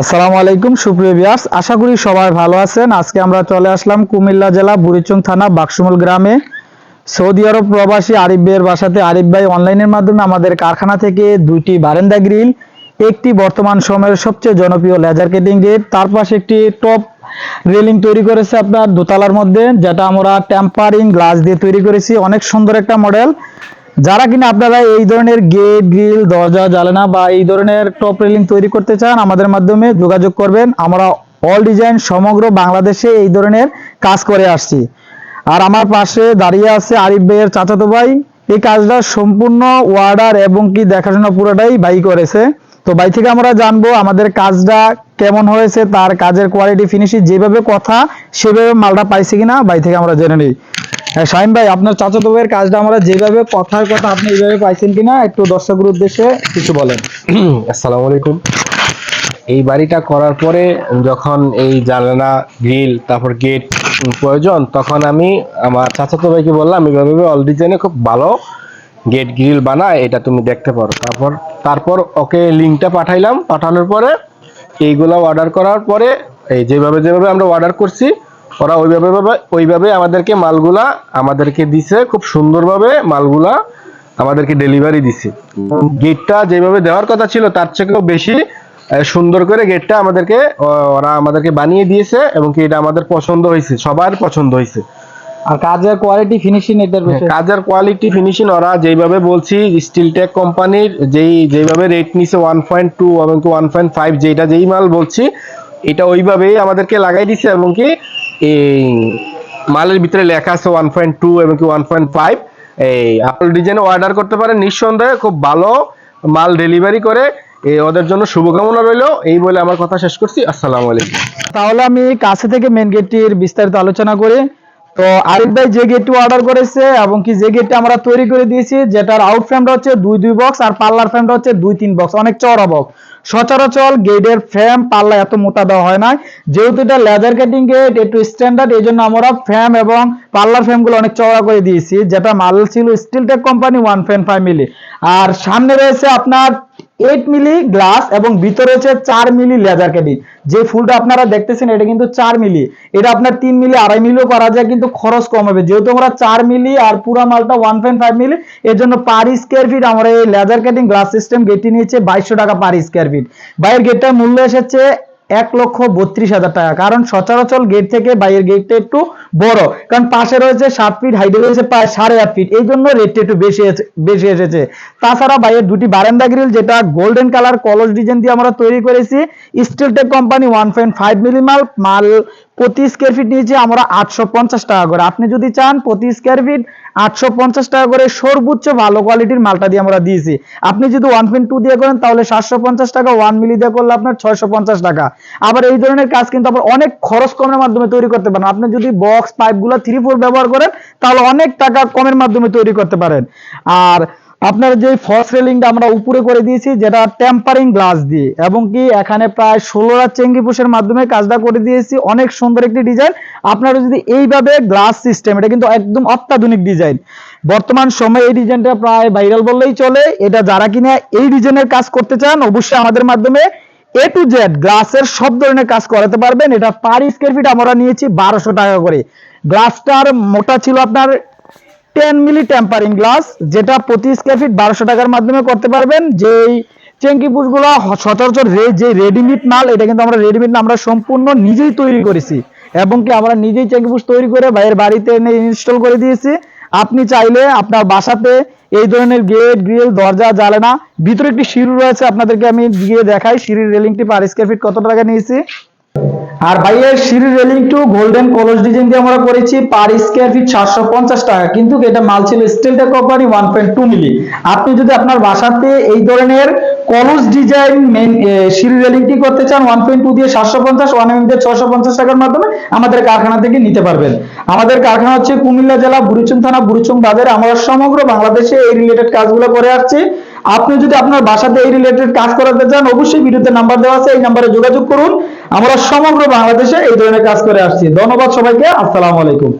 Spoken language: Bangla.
আসসালামু আলাইকুম, সুপ্রিয় বিয়ার্স আশা করি সবাই ভালো আছেন। আজকে আমরা চলে আসলাম কুমিল্লা জেলা বুড়িচং থানা, বাক্সমুল গ্রামে। সৌদি আরব প্রবাসী আরিফ ভাইয়ের বাসাতে আরিফ ভাই অনলাইনের মাধ্যমে আমাদের কারখানা থেকে দুইটি বারেন্দা গ্রিল, একটি বর্তমান সময়ের সবচেয়ে জনপ্রিয় লেজার কেটিং গেট তার পাশে একটি টপ রেলিং তৈরি করেছে আপনার দোতলার মধ্যে, যেটা আমরা টেম্পারিং গ্লাস দিয়ে তৈরি করেছি। অনেক সুন্দর একটা মডেল। যারা কিনা আপনারা এই ধরনের গেট গ্রিল দরজা, জানালা বা এই ধরনের টপ রেলিং তৈরি করতে চান, আমাদের মাধ্যমে যোগাযোগ করবেন। আমরা অল ডিজাইন সমগ্র বাংলাদেশে এই ধরনের কাজ করে আসছি। আর আমার পাশে দাঁড়িয়ে আছে আরিফ ভাইয়ের চাচাতো ভাই। এই কাজটা সম্পূর্ণ ওয়ার্ডার এবং কি দেখাশোনা পুরোটাই ভাই করেছে। তো ভাই থেকে আমরা জানব আমাদের কাজটা কেমন হয়েছে, তার কাজের কোয়ালিটি ফিনিশিং যেভাবে কথা, সেভাবে মালটা পাইছে কিনা, ভাই থেকে আমরা জেনে নিই। হ্যাঁ শাহিন ভাই, আপনার চাচাতো ভাইয়ের কাজটা আমরা যেভাবে কথার কথা আপনি এইভাবে পাইছেন কিনা, একটু দর্শকের উদ্দেশ্যে কিছু বলেন। আসসালামু আলাইকুম। এই বাড়িটা করার পরে যখন এই জানালা, গ্রিল, তারপর গেট প্রয়োজন, তখন আমি আমার চাচাতো ভাইকে বললাম, এইভাবে অল ডিজাইনে খুব ভালো গেট গ্রিল বানায়, এটা তুমি দেখতে পারো। তারপর তারপর ওকে লিঙ্কটা পাঠাইলাম। পাঠানোর পরে, এইগুলো অর্ডার করার পরে, এই যেভাবে যেভাবে আমরা অর্ডার করছি ওরা ওইভাবে ওইভাবে আমাদেরকে মালগুলা আমাদেরকে দিছে খুব সুন্দরভাবে মালগুলা আমাদেরকে ডেলিভারি দিছে। গেটটা যেভাবে দেওয়ার কথা ছিল তার থেকেও বেশি সুন্দর করে গেটটা আমাদেরকে ওরা আমাদেরকে বানিয়ে দিয়েছে এবং কি এটা আমাদের পছন্দ হয়েছে সবার পছন্দ হয়েছে। আর কাজের কোয়ালিটি ফিনিশিং এটার কাজের কোয়ালিটি ফিনিশিং ওরা যেভাবে বলছি স্টিল টেক কোম্পানির যেই যেভাবে রেট নিছে ওয়ান পয়েন্ট টু এবং কি ওয়ান পয়েন্ট ফাইভ যেটা যেই মাল বলছি এটা ওইভাবেই আমাদেরকে লাগাই দিছে এবং কি এই মালের ভিতরে লেখা আছে ওয়ান পয়েন্ট টু এবং কি ওয়ান পয়েন্ট ফাইভ এই আপেল ডিজাইনে অর্ডার করতে পারেন, নিঃসন্দেহে খুব ভালো মাল ডেলিভারি করে। এই ওদের জন্য শুভকামনা রইল। এই বলে আমার কথা শেষ করছি। আসসালামু আলাইকুম। তাহলে আমি কাছে থেকে মেন গেটটির বিস্তারিত আলোচনা করি। তো আরিফ ভাই যে গেটটি অর্ডার করেছে এবং কি যে গেটটা আমরা তৈরি করে দিয়েছি, যেটার আউট ফ্রেমটা হচ্ছে দুই দুই বক্স আর পার্লার ফ্রেমটা হচ্ছে দুই, তিন বক্স অনেক চওড়া বক্স সচরাচর গেটের ফ্রেম পাল্লা এত মোটা দেওয়া হয় না যেহেতু এটা লেদার কাটিং গেট একটু স্ট্যান্ডার্ড এই জন্য আমরা ফ্রেম এবং পাল্লার ফ্রেমগুলো অনেক চওড়া করে দিয়েছি, যেটা মাল ছিল steel tech company one point family milli আর সামনে রয়েছে আপনার এইট মিলি গ্লাস এবং ভিতরে হচ্ছে চার মিলি লেজার ক্যাডিন যে ফুলটা আপনারা দেখতেছেন, এটা কিন্তু চার মিলি এটা আপনার তিন মিলি আড়াই মিলিও করা যায়, কিন্তু খরচ কম হবে। যেহেতু আমরা চার মিলি আর পুরা মালটা ওয়ান পয়েন্ট ফাইভ মিলি এর জন্য পার স্কোয়ার ফিট আমরা এই লেজার কাটিং গ্লাস সিস্টেম গেটটি নিয়েছে বাইশশো টাকা পার স্কোয়ার ফিট বাইরের গেটটার মূল্য এসেছে এক লক্ষ বত্রিশ হাজার টাকা। কারণ সচরাচর গেট থেকে বাইরের গেটটা একটু বড়। কারণ পাশে রয়েছে সাত ফিট হাইটে রয়েছে প্রায় সাড়ে আট ফিট এই জন্য রেটটা একটু বেশি বেশি এসেছে। তাছাড়া বাইরের দুটি বারান্দা গ্রিল যেটা গোল্ডেন কালার কলস ডিজাইন দিয়ে আমরা তৈরি করেছি। Steel tech company one point five milli মাল মাল প্রতি স্কোয়ার ফিট নিয়েছি আমরা আটশো পঞ্চাশ টাকা করে। আপনি যদি চান প্রতি স্কোয়ার ফিট আটশো পঞ্চাশ টাকা করে সর্বোচ্চ ভালো কোয়ালিটির মালটা দিয়ে আমরা দিয়েছি। আপনি যদি ওয়ান পয়েন্ট টু দিয়ে করেন, তাহলে সাতশো পঞ্চাশ টাকা ওয়ান মিলি দিয়ে করলে আপনার ছয়শো পঞ্চাশ টাকা। আবার এই ধরনের কাজ কিন্তু আবার অনেক খরচ কমের মাধ্যমে তৈরি করতে পারেন। আপনি যদি বক্স পাইপগুলো থ্রি ফোর ব্যবহার করেন, তাহলে অনেক টাকা কমের মাধ্যমে তৈরি করতে পারেন। আর আপনার যে ফলস রেলিংটা আমরা উপরে করে দিয়েছি, যেটা টেম্পারিং গ্লাস দিয়ে, এবং কি এখানে প্রায় ষোলোটা চেঙ্গি পুষের মাধ্যমে কাজটা করে দিয়েছি। অনেক সুন্দর একটি ডিজাইন আপনারা যদি এইভাবে গ্লাস সিস্টেম এটা কিন্তু একদম অত্যাধুনিক ডিজাইন বর্তমান সময়ে এই ডিজাইনটা প্রায় ভাইরাল বললেই চলে। এটা যারা কিনা এই ডিজাইনের কাজ করতে চান, অবশ্যই আমাদের মাধ্যমে এ টু জেড গ্লাসের সব ধরনের কাজ করাতে পারবেন। এটা পার স্কোয়ার ফিট আমরা নিয়েছি বারোশো টাকা করে। গ্লাসটার মোটা ছিল আপনার টেন মিলি টেম্পারিং গ্লাস যেটা প্রতি স্কোয়ার ফিট বারোশো টাকার মাধ্যমে করতে পারবেন। যেই চেঙ্কি পুষগুলো সচরাচর যে রেডিমেড মাল এটা কিন্তু আমরা রেডিমেড না, আমরা সম্পূর্ণ নিজেই তৈরি করেছি। এবং কি আমরা নিজেই চেঙ্কি পুষ তৈরি করে বাইরের বাড়িতে এনে ইনস্টল করে দিয়েছি। আপনি চাইলে আপনার বাসাতে এই ধরনের গেট গ্রিল দরজা, জানালা, ভিতরে একটি সিঁড়ি রয়েছে, আপনাদেরকে আমি গিয়ে দেখাই। সিঁড়ির রেলিংটি পার স্কোয়ার ফিট কত টাকা নিয়েছি? আর ভাইয়ের সিঁড়ির রেলিং টু গোল্ডেন কলস ডিজাইন দিয়ে আমরা করেছি পার স্কোয়ার ফিট সাতশো পঞ্চাশ টাকা। কিন্তু এটা মাল ছিল স্টিলটা company one point two milli আপনি যদি আপনার বাসাতে এই ধরনের কলস ডিজাইন মেন সিঁড়ির রেলিংটি করতে চান ওয়ান পয়েন্ট টু দিয়ে সাতশো পঞ্চাশ ওয়ান এম দিয়ে ছশো পঞ্চাশ টাকার মাধ্যমে আমাদের কারখানা থেকে নিতে পারবেন। আমাদের কারখানা হচ্ছে কুমিল্লা জেলা, বুড়িচুং থানা, বুড়িচুং বাজারে। আমরা সমগ্র বাংলাদেশে এই রিলেটেড কাজগুলো করে আসছি। আপনি যদি আপনার বাসাতে এই রিলেটেড কাজ করাতে চান, অবশ্যই ভিডিওতে নাম্বার দেওয়া আছে, এই নাম্বারে যোগাযোগ করুন। আমরা সমগ্র বাংলাদেশে এই ধরনের কাজ করে আসছি। ধন্যবাদ সবাইকে। আসসালামু আলাইকুম।